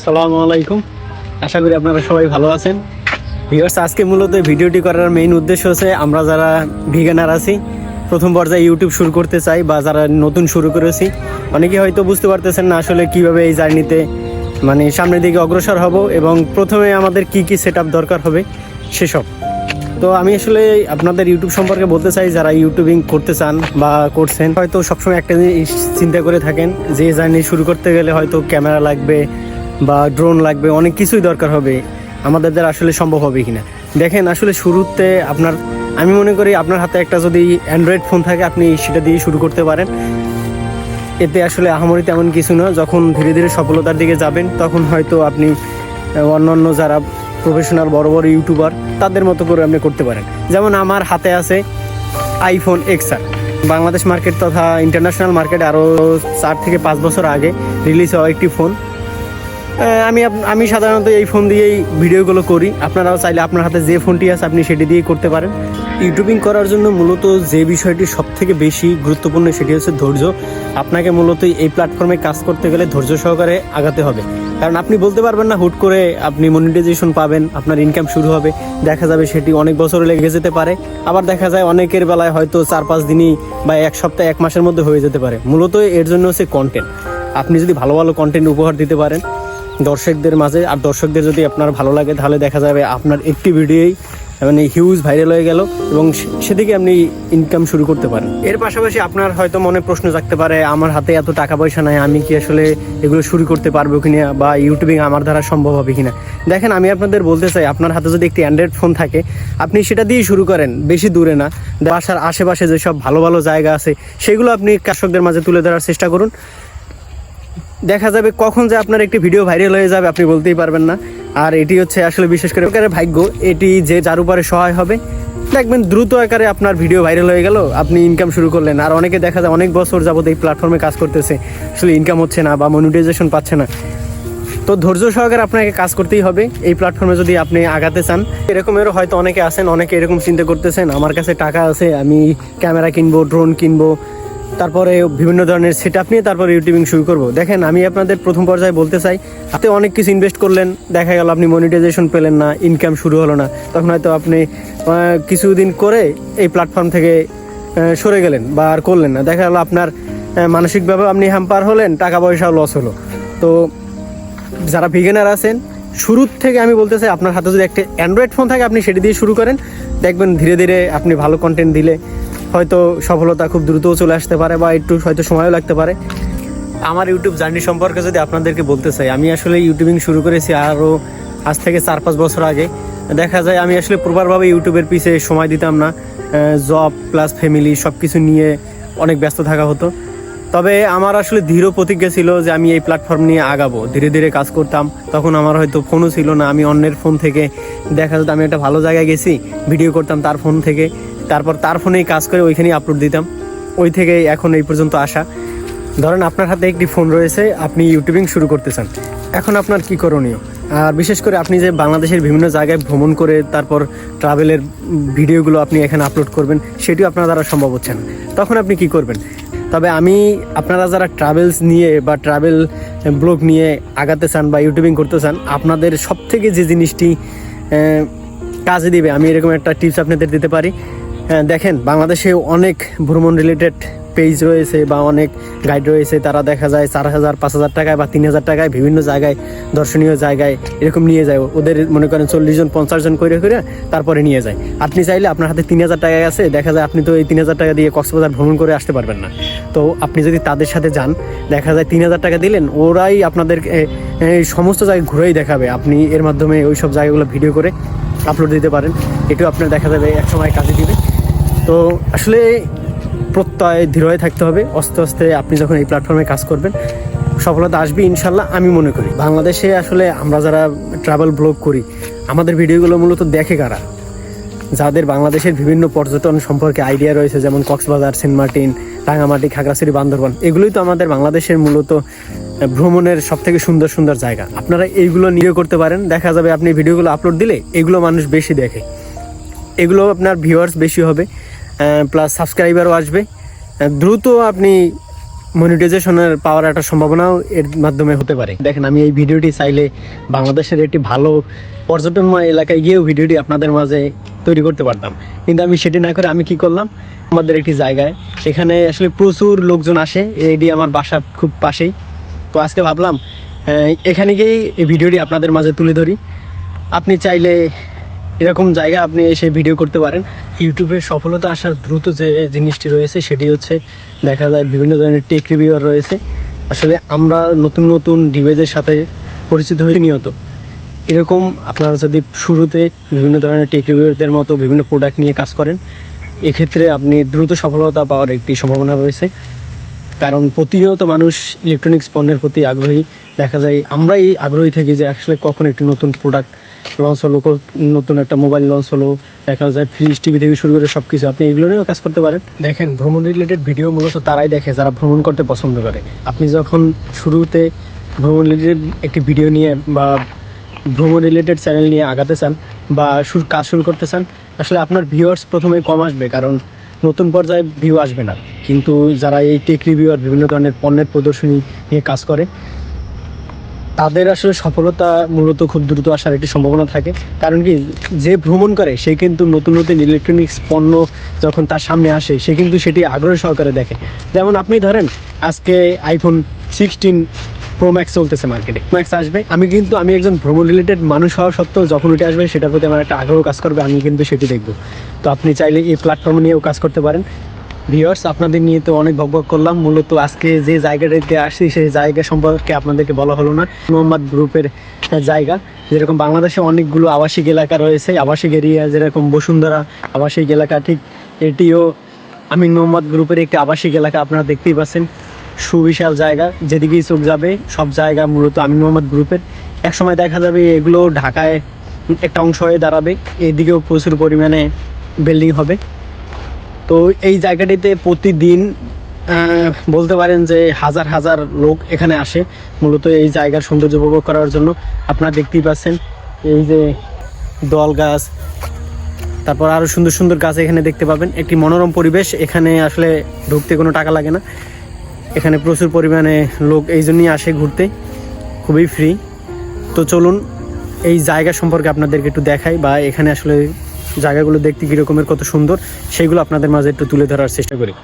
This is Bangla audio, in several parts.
আসসালামু আলাইকুম। আশা করি আপনারা সবাই ভালো আছেন। ভিউয়ার্স আজকে মূলত ভিডিওটি করার মেইন উদ্দেশ্য হচ্ছে আমরা যারা ভিগানার আছি, প্রথম পর্যায়ে ইউটিউব শুরু করতে চাই বা যারা নতুন শুরু করেছি অনেকে হয়তো বুঝতে পারতেছেন না আসলে কীভাবে এই জার্নিতে মানে সামনের দিকে অগ্রসর হব এবং প্রথমে আমাদের কি কি সেট দরকার হবে সেসব। তো আমি আসলে আপনাদের ইউটিউব সম্পর্কে বলতে চাই, যারা ইউটিউবিং করতে চান বা করছেন, হয়তো সবসময় একটা জিনিস চিন্তা করে থাকেন যে জার্নি শুরু করতে গেলে হয়তো ক্যামেরা লাগবে বা ড্রোন লাগবে, অনেক কিছুই দরকার হবে। আমাদের দ্বারা আসলে সম্ভব হবে কিনা। দেখেন, আসলে শুরুতে আপনার, আমি মনে করি আপনার হাতে একটা যদি অ্যান্ড্রয়েড ফোন থাকে, আপনি সেটা দিয়ে শুরু করতে পারেন। এতে আসলে আহামরি তেমন কিছু না। যখন ধীরে ধীরে সফলতার দিকে যাবেন, তখন হয়তো আপনি অন্যান্য যারা প্রফেশনাল বড় বড় ইউটিউবার তাদের মতো করে আপনি করতে পারেন। যেমন আমার হাতে আছে আইফোন এক্সআর বাংলাদেশ মার্কেট তথা ইন্টারন্যাশনাল মার্কেট আরও চার থেকে পাঁচ বছর আগে রিলিজ হওয়া একটি ফোন আমি আমি সাধারণত এই ফোন দিয়েই ভিডিওগুলো করি। আপনারাও চাইলে আপনার হাতে যে ফোনটি আছে, আপনি সেটি দিয়েই করতে পারেন। ইউটিউবিং করার জন্য মূলত যে বিষয়টি সব থেকে বেশি গুরুত্বপূর্ণ, সেটি হচ্ছে ধৈর্য। আপনাকে মূলত এই প্ল্যাটফর্মে কাজ করতে গেলে ধৈর্য সহকারে আগাতে হবে। কারণ আপনি বলতে পারবেন না, হুট করে আপনি মনিটাইজেশন পাবেন, আপনার ইনকাম শুরু হবে। দেখা যাবে সেটি অনেক বছর লেগে যেতে পারে। আবার দেখা যায় অনেকের বেলায় হয়তো চার পাঁচ দিনই বা এক সপ্তাহ এক মাসের মধ্যে হয়ে যেতে পারে। মূলত এর জন্য হচ্ছে কন্টেন্ট আপনি যদি ভালো ভালো কন্টেন্ট উপহার দিতে পারেন দর্শকদের মাঝে, আর দর্শকদের যদি আপনার ভালো লাগে, তাহলে দেখা যাবে আপনার একটি ভিডিওই মানে হিউজ ভাইরাল হয়ে গেল, এবং সেদিকে আপনি ইনকাম শুরু করতে পারেন। এর পাশাপাশি আপনার হয়তো মনে প্রশ্ন জাগতে পারে, আমার হাতে এত টাকা পয়সা নাই, আমি কি আসলে এগুলো শুরু করতে পারব কিনা, বা ইউটিউবিং আমার দ্বারা সম্ভব হবে কিনা? দেখেন, আমি আপনাদের বলতে চাই, আপনার হাতে যদি একটি অ্যান্ড্রয়েড ফোন থাকে, আপনি সেটা দিয়ে শুরু করেন, বেশি দূরে না। বাসার আশেপাশে যেসব ভালো ভালো জায়গা আছে, সেগুলো আপনি কৃষকদের মাঝে তুলে ধরার চেষ্টা করুন। দেখা যাবে কখন যে আপনার একটি ভিডিও ভাইরাল হয়ে যাবে, আপনি বলতেই পারবেন না। আর এটি হচ্ছে আসলে বিশেষ করে প্রকারের ভাগ্য। এটি যে যার উপরে সহায় হবে। দেখবেন দ্রুত আকারে আপনার ভিডিও ভাইরাল হয়ে গেল, আপনি ইনকাম শুরু করলেন। আর অনেকে দেখা যায় অনেক বছর যাবত এই প্ল্যাটফর্মে কাজ করতেছে। আসলে ইনকাম হচ্ছে না বা মনিটাইজেশন পাচ্ছে না। তো ধৈর্য সহকারে আপনাকে কাজ করতেই হবে। এই প্ল্যাটফর্মে যদি আপনি আগাতে চান এরকমেরও হয়তো অনেকে আছেন, অনেকে এরকম চিন্তা করতেছেন, আমার কাছে টাকা আছে, আমি ক্যামেরা কিনবো ড্রোন কিনবো তারপরে বিভিন্ন ধরনের সেট আপ নিয়ে তারপরে ইউটিউবিং শুরু করব। দেখেন, আমি আপনাদের প্রথম পর্যায়ে বলতে চাই হাতে অনেক কিছু ইনভেস্ট করলেন, দেখা গেল আপনি মনিটাইজেশন পেলেন না ইনকাম শুরু হলো না, তখন হয়তো আপনি কিছুদিন করে এই প্ল্যাটফর্ম থেকে সরে গেলেন বা আর করলেন না। দেখা গেল আপনার মানসিকভাবে আপনি হ্যাম্পার হলেন, টাকা পয়সাও লস হলো। তো যারা বিগিনার আছেন, শুরুর থেকে আমি বলতে চাই, আপনার হাতে যদি একটা অ্যান্ড্রয়েড ফোন থাকে, আপনি সেটি দিয়ে শুরু করেন। দেখবেন ধীরে ধীরে আপনি ভালো কন্টেন্ট দিলে হয়তো সফলতা খুব দ্রুতও চলে আসতে পারে বা একটু হয়তো সময়ও লাগতে পারে। আমার ইউটিউব জার্নি সম্পর্কে যদি আপনাদেরকে বলতে চাই, আমি আসলে ইউটিউবিং শুরু করেছি আরও আজ থেকে চার পাঁচ বছর আগে। দেখা যায় আমি আসলে প্রপারভাবে ইউটিউবের পিছে সময় দিতাম না জব প্লাস ফ্যামিলি সব কিছু নিয়ে অনেক ব্যস্ত থাকা হতো। তবে আমার আসলে দৃঢ় প্রতিজ্ঞা ছিল যে আমি এই প্ল্যাটফর্ম নিয়ে আগাবো। ধীরে ধীরে কাজ করতাম, তখন আমার হয়তো ফোনও ছিল না। আমি অন্যের ফোন থেকে দেখা যেত আমি একটা ভালো জায়গায় গেছি ভিডিও করতাম তার ফোন থেকে। তারপর তার ফোনেই কাজ করে ওইখানেই আপলোড দিতাম। ওই থেকে এখন এই পর্যন্ত আসা। ধরেন আপনার হাতে একটি ফোন রয়েছে, আপনি ইউটিউবিং শুরু করতে চান। এখন আপনার কি করণীয়? আর বিশেষ করে আপনি যে বাংলাদেশের বিভিন্ন জায়গায় ভ্রমণ করে তারপর ট্রাভেলের ভিডিওগুলো আপনি এখানে আপলোড করবেন, সেটিও আপনার দ্বারা সম্ভব হচ্ছে না। তখন আপনি কি করবেন? তবে আমি, আপনারা যারা ট্রাভেলস নিয়ে বা ট্রাভেল ব্লগ নিয়ে আগাতে চান বা ইউটিউবিং করতে চান, আপনাদের সব থেকে যে জিনিসটি কাজে দিবে, আমি এরকম একটা টিপস আপনাদের দিতে পারি। দেখেন বাংলাদেশে অনেক ভ্রমণ রিলেটেড পেজ রয়েছে বা অনেক গাইড রয়েছে। তারা দেখা যায় চার হাজার, পাঁচ হাজার টাকায় বা তিন হাজার টাকায় বিভিন্ন জায়গায়, দর্শনীয় জায়গায় এরকম নিয়ে যায়। ওদের মনে করেন চল্লিশ জন, পঞ্চাশ জন করে করে তারপরে নিয়ে যায়। আপনি চাইলে আপনার হাতে তিন হাজার টাকা আছে, দেখা যায় আপনি তো এই তিন হাজার টাকা দিয়ে কক্সবাজার ভ্রমণ করে আসতে পারবেন না। তো আপনি যদি তাদের সাথে যান, দেখা যায় তিন হাজার টাকা দিলেন, ওরাই আপনাদের সমস্ত জায়গায় ঘুরেই দেখাবে। আপনি এর মাধ্যমে ওই সব জায়গাগুলো ভিডিও করে আপলোড দিতে পারেন। এটাও আপনার দেখা যাবে এক সময় কাজে দিবে। তো আসলে প্রত্যয় দৃঢ় থাকতে হবে। আস্তে আস্তে আপনি যখন এই প্ল্যাটফর্মে কাজ করবেন, সফলতা আসবে ইনশাল্লাহ আমি মনে করি। বাংলাদেশে আসলে আমরা যারা ট্রাভেল ব্লগ করি, আমাদের ভিডিওগুলো মূলত দেখে কারা? যাদের বাংলাদেশের বিভিন্ন পর্যটন সম্পর্কে আইডিয়া রয়েছে, যেমন কক্সবাজার, সেন্ট মার্টিন, রাঙামাটি, খাগড়াছড়ি, বান্দরবান, এগুলোই তো আমাদের বাংলাদেশের মূলত ভ্রমণের সব থেকে সুন্দর সুন্দর জায়গা। আপনারা এইগুলো নিয়ে করতে পারেন। দেখা যাবে আপনি ভিডিওগুলো আপলোড দিলে এগুলো মানুষ বেশি দেখে। এগুলো আপনার ভিউয়ার্স বেশি হবে। প্লাস সাবস্ক্রাইবারও আসবে। দ্রুত আপনি মনিটাইজেশনের পাওয়ার একটা সম্ভাবনাও এর মাধ্যমে হতে পারে। দেখেন, আমি এই ভিডিওটি চাইলে বাংলাদেশের একটি ভালো পর্যটনময় এলাকায় গিয়েও ভিডিওটি আপনাদের মাঝে তৈরি করতে পারতাম। কিন্তু আমি সেটি না করে আমি কি করলাম? আমাদের একটি জায়গায়। সেখানে আসলে প্রচুর লোকজন আসে। এটি আমার বাসা খুব পাশেই। তো আজকে ভাবলাম এখানে গিয়েই এই ভিডিওটি আপনাদের মাঝে তুলে ধরি। আপনি চাইলে এরকম জায়গা আপনি এসে ভিডিও করতে পারেন। ইউটিউবে সফলতা আসার দ্রুত যে জিনিসটি রয়েছে, সেটি হচ্ছে দেখা যায় বিভিন্ন ধরনের টেক রিভিউয়ার রয়েছে। আসলে আমরা নতুন নতুন ডিভাইসের সাথে পরিচিত হয়ে নিয়ত। এরকম আপনারা যদি শুরুতে বিভিন্ন ধরনের টেক রিভিউয়ারদের মতো বিভিন্ন প্রোডাক্ট নিয়ে কাজ করেন, এক্ষেত্রে আপনি দ্রুত সফলতা পাওয়ার একটি সম্ভাবনা রয়েছে। কারণ প্রতিনিয়ত মানুষ ইলেকট্রনিক্স পণ্যের প্রতি আগ্রহী। দেখা যায় আমরাই আগ্রহী থাকি যে আসলে কখন একটি নতুন প্রোডাক্ট লঞ্চ হলো নতুন একটা মোবাইল লঞ্চ হলো, দেখা যায় ফ্রিজ টিভি থেকে শুরু করে সব কিছু আপনি এগুলো নিয়েও কাজ করতে পারেন। দেখেন, ভ্রমণ রিলেটেড ভিডিও মূলত তারাই দেখে, যারা ভ্রমণ করতে পছন্দ করে। আপনি যখন শুরুতে ভ্রমণ রিলেটেড একটি ভিডিও নিয়ে বা ভ্রমণ রিলেটেড চ্যানেল নিয়ে আগাতে চান বা শুরু কাজ শুরু করতে চান, আসলে আপনার ভিউয়ার্স প্রথমে কম আসবে, কারণ নতুন পর্যায়ে ভিউ আসবে না। কিন্তু যারা এই টেক রিভিউ আর বিভিন্ন ধরনের পণ্যের প্রদর্শনী নিয়ে কাজ করে তাদের আসলে সফলতা মূলত খুব দ্রুত আসার একটি সম্ভাবনা থাকে। কারণ কি, যে ভ্রমণ করে, সে কিন্তু নতুন নতুন ইলেকট্রনিক্স পণ্য যখন তার সামনে আসে, সে কিন্তু সেটি আগ্রহ সহকারে দেখে। যেমন আপনি ধরেন, আজকে আইফোন সিক্সটিন প্রো ম্যাক্স চলতেছে মার্কেটে ম্যাক্স আসবে। আমি কিন্তু, আমি একজন ভ্রমণ রিলেটেড মানুষ হওয়া সত্ত্বেও যখন ওইটা আসবে, সেটার প্রতি আমার একটা আগ্রহ কাজ করবে, আমি কিন্তু সেটি দেখব। তো আপনি চাইলে এই প্ল্যাটফর্ম নিয়েও কাজ করতে পারেন। ভিউয়ার্স আপনাদের নিয়ে তো অনেক বকবক করলাম। মূলত আজকে যে জায়গাটাতে আসছি, সেই জায়গা সম্পর্কে আপনাদেরকে বলা হলো না। মোহাম্মদ গ্রুপের জায়গা। যেরকম বাংলাদেশে অনেকগুলো আবাসিক এলাকা রয়েছে। আবাসিক এরিয়া যেরকম বসুন্ধরা, আবাসিক এলাকা ঠিক এটিও আমিন মোহাম্মদ গ্রুপের একটি আবাসিক এলাকা আপনারা দেখতেই পাচ্ছেন। সুবিশাল জায়গা, যেদিকেই চোখ যাবে, সব জায়গা মূলত আমিন মোহাম্মদ গ্রুপের। একসময় দেখা যাবে এগুলো ঢাকায় একটা অংশ হয়ে দাঁড়াবে। এদিকেও প্রচুর পরিমাণে বিল্ডিং হবে। তো এই জায়গাটিতে প্রতিদিন বলতে পারেন যে হাজার হাজার লোক এখানে আসে, মূলত এই জায়গার সৌন্দর্য উপভোগ করার জন্য। আপনারা দেখতেই পাচ্ছেন এই যে দল গাছ, তারপর আরও সুন্দর সুন্দর গাছ এখানে দেখতে পাবেন। একটি মনোরম পরিবেশ, এখানে আসলে ঢুকতে কোনো টাকা লাগে না। এখানে প্রচুর পরিমাণে লোক এই জন্যই আসে ঘুরতে, খুবই ফ্রি তো চলুন, এই জায়গা সম্পর্কে আপনাদেরকে একটু দেখাই বা এখানে আসলে জায়গাগুলো দেখতে কিরকমের কত সুন্দর সেগুলো আপনাদের মাঝে একটু তুলে ধরার চেষ্টা করি।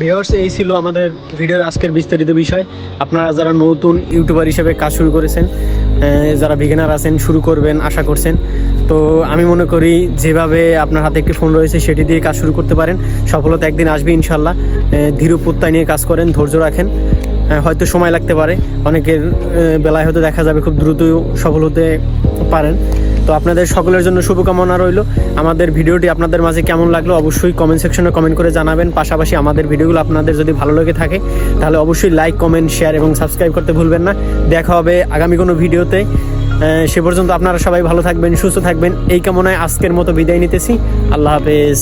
ভিউয়ার্স এই ছিল আমাদের ভিডিওর আজকের বিস্তারিত বিষয়। আপনারা যারা নতুন ইউটিউবার হিসেবে কাজ শুরু করেছেন যারা বিগিনার আছেন, শুরু করবেন, আশা করছেন। তো আমি মনে করি যেভাবে আপনার হাতে একটি ফোন রয়েছে, সেটি দিয়ে কাজ শুরু করতে পারেন। সফলতা একদিন আসবে ইনশাল্লাহ ধীর প্রত্যয় নিয়ে কাজ করেন, ধৈর্য রাখেন। হয়তো সময় লাগতে পারে। অনেকের বেলায় হয়তো দেখা যাবে খুব দ্রুত সফল হতে পারেন। তো আপনাদের সকলের জন্য শুভকামনা রইল। আমাদের ভিডিওটি আপনাদের মাঝে কেমন লাগল অবশ্যই কমেন্ট সেকশনে কমেন্ট করে জানাবেন। পাশাপাশি আমাদের ভিডিওগুলো আপনাদের যদি ভালো লেগে থাকে, তাহলে অবশ্যই লাইক কমেন্ট শেয়ার এবং সাবস্ক্রাইব করতে ভুলবেন না। দেখা হবে আগামী কোনো ভিডিওতে। সে পর্যন্ত আপনারা সবাই ভালো থাকবেন, সুস্থ থাকবেন। এই কামনায় আজকের মতো বিদায় নিতেছি। আল্লাহ হাফেজ।